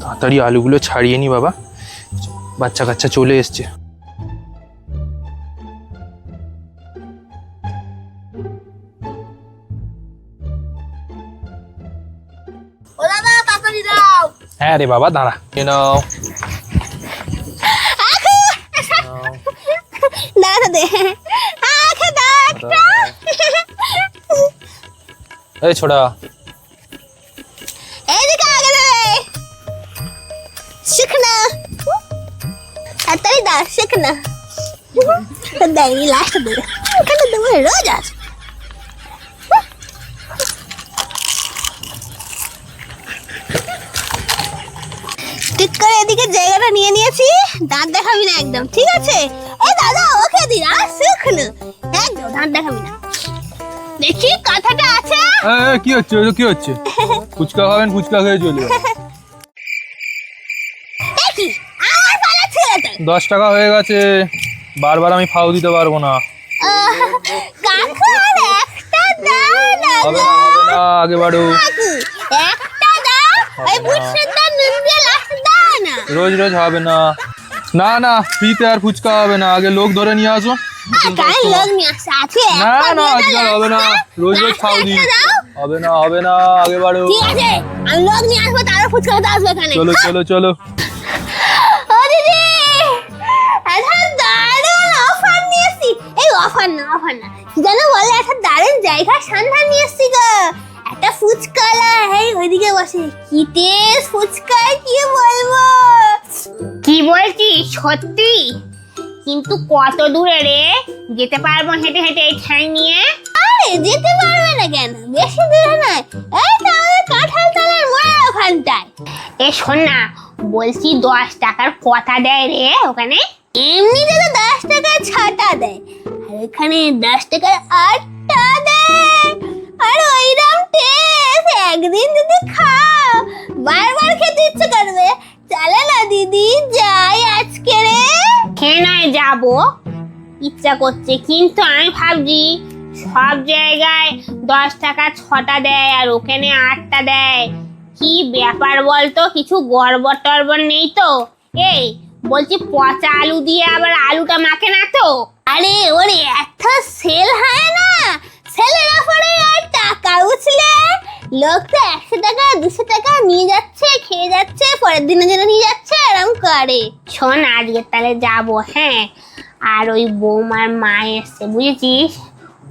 তাড়াতাড়ি আলুগুলো ছাড়িয়ে নি বাবা। বাচ্চা কাচ্চা চলে এসছে। হ্যাঁ রে বাবা দাঁড়া। এ নাও। এই ছোড়া। তাড়াতাড়ি দাও শিখনা দেয়নি লাস্ট দেবে এখানে দেবো রোজ আছে। ঠিক করে এদিকে জায়গাটা নিয়ে নিয়েছি। দাঁত দেখাবি না একদম ঠিক আছে? এই দাদা ওকে দিন আর শিখনা একদম দাঁত দেখাবি না। দেখি কথাটা আছে? কি হচ্ছে? কি হচ্ছে? ফুচকা খাবেন ফুচকা খেয়ে চলে দেখি আমার পালা ছেলেটা দশ টাকা হয়ে গেছে। বারবার আমি ফাউ দিতে পারব না। হবে না হবে না আগে বাড়ো। রোজ রোজ হবে না। না না ফ্রিতে আর ফুচকা হবে না। আগে লোক ধরে নিয়ে আসো। না না আজকাল হবে না। রোজ রোজ খাও দি হবে না হবে না আগে বাড়ো। ঠিক আছে আমি লোক নিয়ে আসব তারপর ফুচকা খেতে এখানে। চলো চলো চলো। অফার না অফার না। কি জানো বলে একটা দারুণ জায়গার সন্ধান নিয়ে এসছি গো। একটা ফুচকালা এই ওইদিকে বসে। কি টেস্ট ফুচকা কি বলব? কি বলছিস সত্যি? কিন্তু কত দূরে রে? যেতে পারব হেঁটে হেঁটে এই ঠ্যাং নিয়ে? আরে যেতে পারবে না কেন? বেশি দূরে নয়। এই তো আমাদের কাঁঠাল তলার মোড়ের ওখানটায়। এ শোন না বলছি দশ টাকার কথা দেয় রে ওখানে। এমনিতে তো দশ টাকায় ছটা দেয়। এখানে দশ টাকার আটটা দেয় আর ওইরকম টেস্ট একদিন যদি খাও, বারবার খেতে ইচ্ছে করবে। চলে না দিদি, যাই আজকে রে। খেয়ে নয় যাব। ইচ্ছা করছে, কিন্তু আমি ভাবছি সব জায়গায় দশ টাকা ছটা দেয় আর ওখানে আটটা দেয়। কি ব্যাপার বলতো, কিছু গড়বড় টড়বড় নেই তো? এই, বলছি পচা আলু দিয়ে আবার আলুটা মাখে না তো? আরে, ওরে, এত সেল হয় না। সেলের ওপরে আর টাকা উঠলে? লোক তো একশো টাকা, দুশো টাকা নিয়ে যাচ্ছে, খেয়ে যাচ্ছে, পরের দিনের জন্য নিয়ে যাচ্ছে, এরম করে। শোন, আজকে তাহলে যাব হ্যাঁ? আর ওই বৌমার মা এসছে, বুঝেছিস?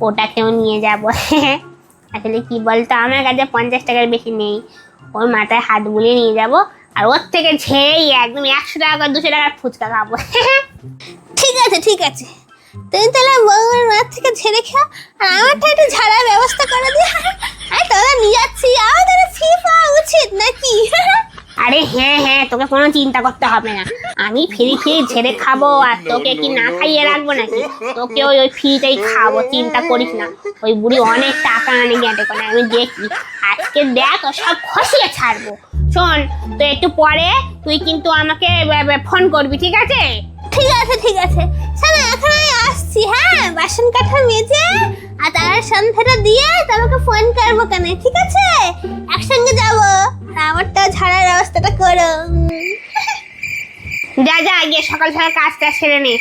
ওটাকেও নিয়ে যাব হ্যাঁ? আসলে কি বলতো, আমার কাছে পঞ্চাশ টাকার বেশি নেই। ওর মাথায় হাত বুলিয়ে নিয়ে যাব, আর ওর থেকে ঝেড়েই একদম একশো টাকা, দুশো টাকার ফুচকা খাব ঠিক আছে ঠিক আছে। তুমি তাহলে বউয়ের মাঠ থেকে ঝেড়ে খাও, আর আমারটা একটু ঝাড়ার ব্যবস্থা করে দিও। আর তোরা নিয়ে যাচ্ছি, আমাদের ফি পাওয়া উচিত নাকি? আরে হ্যাঁ হ্যাঁ তোকে কোনো চিন্তা করতে হবে না। আমি ফ্রি ফ্রি ঝেড়ে খাব, আর তোকে কি না খাইয়ে রাখব নাকি? তোকে ওই ওই ফ্রিতেই খাব, চিন্তা করিস না। ওই বুড়ি অনেক টাকা আনে গেটে করে, আমি দেখি আজকে দেখ, ও সব খসিয়ে ছাড়বো। শোন, তো একটু পরে তুই কিন্তু আমাকে ফোন করবি, ঠিক আছে? ঠিক আছে ঠিক আছে। শোনো এখন আমি আসছি হ্যাঁ? বাসন কাঠা মেজে আর তার সন্ধ্যাটা দিয়ে তোমাকে ফোন করব কেন, ঠিক আছে? একসঙ্গে যাব। আমারটা ঝাড়ার ব্যবস্থাটা করো। যা যা, গিয়ে সকাল সকাল কাজটা সেরে নে।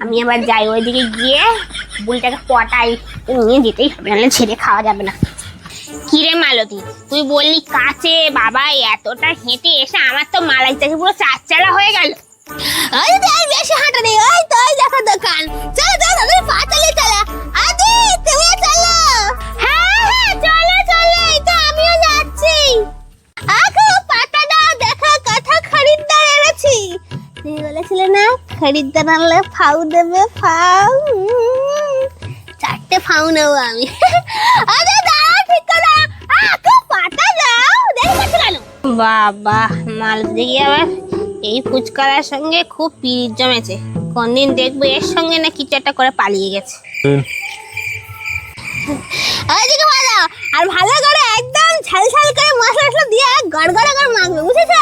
আমি আবার যাই, ওইদিকে গিয়ে বুড়িটাকে পটাই। নিয়ে যেতেই হবে, নাহলে ছেড়ে খাওয়া যাবে না। কিরে মালতী, তুই বললি কাছে বাবা এতটা হেঁটে এসে আমার তো মালাই চাষি পুরো চারচারা হয়ে গেল। খরিদ্দার আনলে ফাউ দেবে ফাউ। চারটে ফাউ নেব আমি। আরে দাও ঠিক করে। পাতা দাও। দেখো কাছে গেল বাবা মালতী কি আবার এই ফুচকারার সঙ্গে খুব পিরিত জমেছে। কোনদিন দেখব এর সঙ্গে না কিছু একটা করে পালিয়ে গেছে। ওইদিকে ভালো আর ভালো করে একদম ঝাল ঝাল করে মশলা টশলা দিয়ে গড়গড়া করে মাখবে বুঝেছ?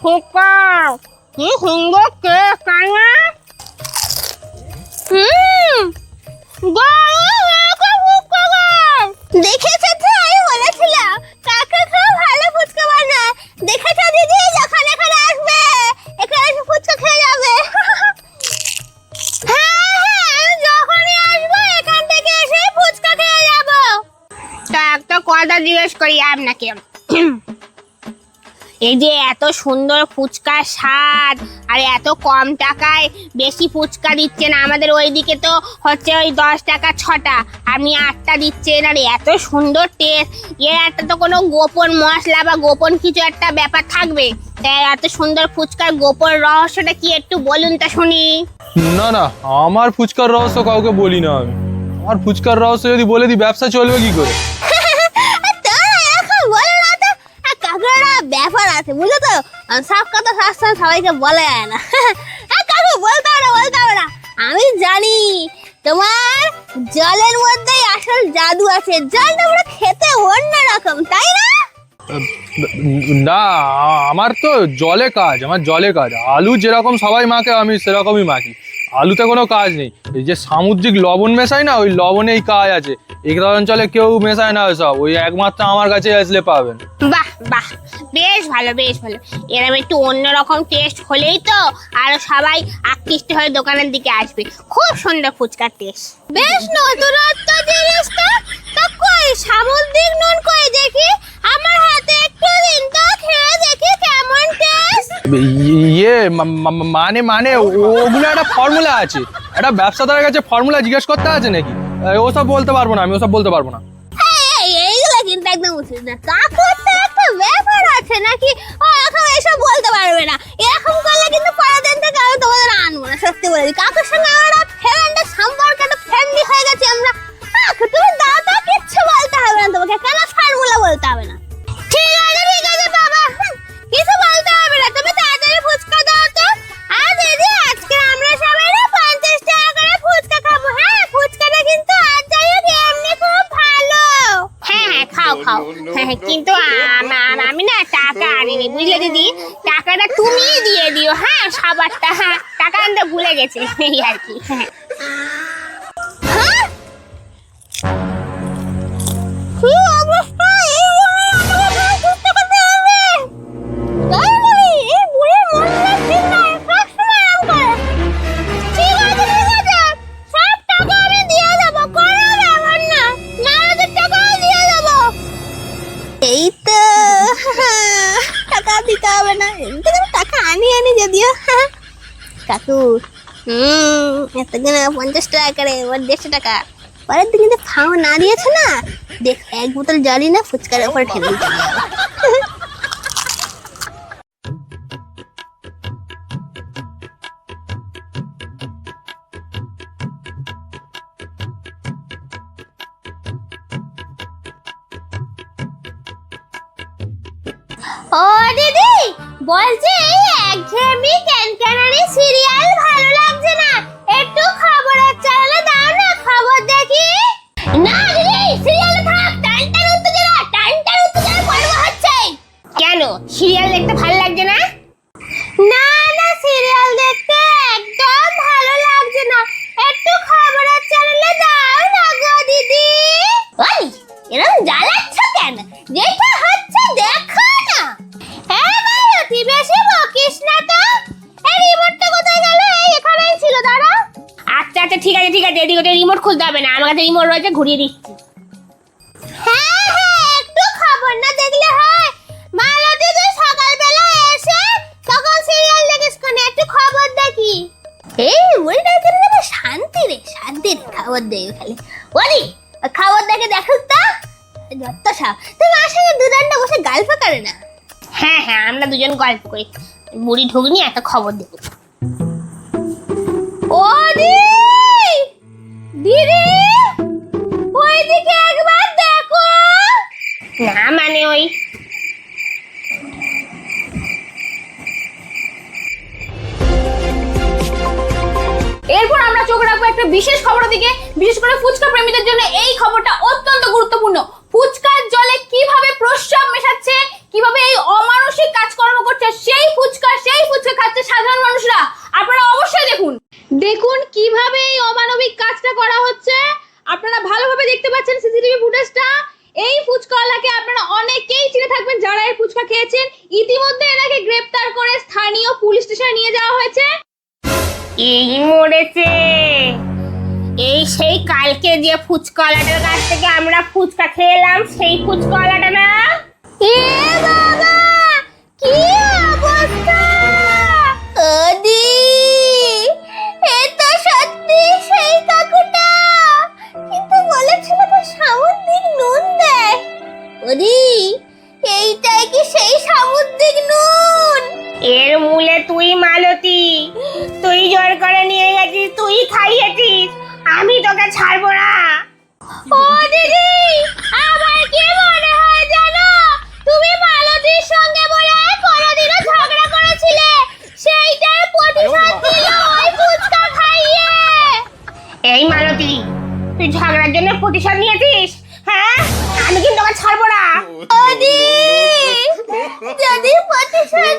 ফুচকা কি সুন্দর টেস্ট তাই না? হুম। গরম এই যে এত সুন্দর ফুচকার স্বাদ আর এত কম টাকায় বেশি ফুচকা দিচ্ছেন আমাদের ওইদিকে তো হচ্ছে ওই দশ টাকা ছটা আপনি আটটা দিচ্ছেন আর এত সুন্দর টেস্ট এর একটা তো কোনো গোপন মশলা বা গোপন কিছু একটা ব্যাপার থাকবে। তাই এত সুন্দর ফুচকার গোপন রহস্যটা কি একটু বলুন তা শুনি। না না আমার ফুচকার রহস্য কাউকে বলি না আমি। আমার ফুচকার রহস্য যদি বলে দিই ব্যবসা চলবে কি করে? তোরা আছে বুঝলো তো? সব কথা সবসময় সবাইকে বলে যায় না। আর কাকু বলতে হবে না বলতে হবে না। আমি জানি তোমার জলের মধ্যেই আসল জাদু আছে। জলটা পুরো খেতে অন্যরকম তাই না? না আমার তো জলে কাজ আমার জলে কাজ। আলু যেরকম সবাই মাখে আমি সেরকমই মাখি। আলুতে কোনো কাজ নেই। এই যে সামুদ্রিক লবণ মেশাই না ওই লবণেই কাজ আছে। এই অঞ্চলে কেউ মেশায় না সব ওই একমাত্র আমার কাছে আসলে পাবেন। বাহ বাহ। বেশ ভালো বেশ ভালো। এরকম একটু অন্যরকম টেস্ট হলেই তো আরও সবাই আকৃষ্ট হয়ে দোকানের দিকে আসবে। খুব সুন্দর ফুচকার টেস্ট বেশ নতুনত্ব জিনিসটা। তো কই সামুদ্রিক নুন কই দেখি? আমার হাতে একটু দিন তো খেয়ে দেখি কেমন টেস্ট ইয়ে মানে মানে ওগুলো একটা ফর্মুলা আছে। একটা ব্যবসাদারের কাছে ফর্মুলা জিজ্ঞেস করতে আছে নাকি? ওসব বলতে পারব না আমি ওসব বলতে পারব না। এই এইগুলো কিন্তু একদম উচিত না। তো একটা ব্যাপার আছে নাকি? ও, এখন এসব বলতে পারবে না। এরকম করলে কিন্তু পরের দিন থেকে আমি তোমাদের আনব না, সত্যি বলে দিই। কাকুর সঙ্গে আমরা ফ্রেন্ডের সম্পর্ক একটা ফ্রেন্ডলি হয়ে গেছি আমরা। তুমি দাও তো কিচ্ছু বলতে হবে না তোমাকে, কেন ফার্মুলা বলতে হবে না? দেবো। এই তো। টাকা দিতে হবে না। টাকা আনি আনি যদিও। কাকু হুম, এতদিনে পঞ্চাশ টাকা করে, এবার দেড়শো টাকা। পরের দিন যদি ফাও না দিয়েছে না? দেখ, এক বোতল জলই না, ফুচকার ওপর ঠেলে ও, দিদি! বলছি এই একঘেয়েমি ক্যানক্যানারি সিরিয়াল ভালো লাগছে না। একটু রিমোট রয়েছে ঘুরিয়ে দিচ্ছি। হ্যাঁ হ্যাঁ একটু খবর না দেখলে হয়। মালতী তুই সকালবেলা এসে তখন সিরিয়াল দেখিস কেন একটু খবর দেখি। এই বুড়িটা কেন যেন শান্তি রে শান্তি রে খবর দেখে খালি। ওরি খবর দেখে দেখুক তো? যত সঙ্গে বসে গল্প করে না। হ্যাঁ হ্যাঁ আমরা দুজন গল্প করি। বুড়ি ঢুকনি একটা খবর দেবো মানে ওই। এরপর আমরা চোখ রাখব একটা বিশেষ খবরের দিকে, বিশেষ করে ফুচকা প্রেমীদের জন্য এই খবরটা অত্যন্ত গুরুত্বপূর্ণ। ফুচকার জলে কীভাবে প্রস্রাব মেশাচ্ছে, কীভাবে এই অমানসিক কাজকর্ম করছে, সেই ফুচকা, সেই কলাটার গাছ থেকে আমরা ফুচকা খেলাম সেই ফুচকলাটা না? যদি প্রতিশোধ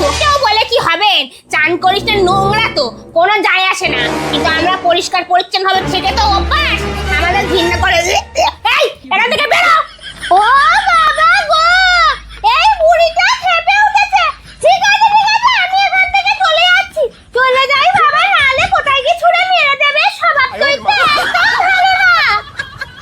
তোকেও বলে কি হবে? চান করিস না নোংরা তো, কোনো যায় আসে না। কিন্তু আমরা পরিষ্কার পরিচ্ছন্ন হবে থেকে তো অভ্যাস। আমাদের ঘৃণা করে এই এটা থেকে বেরো! ও!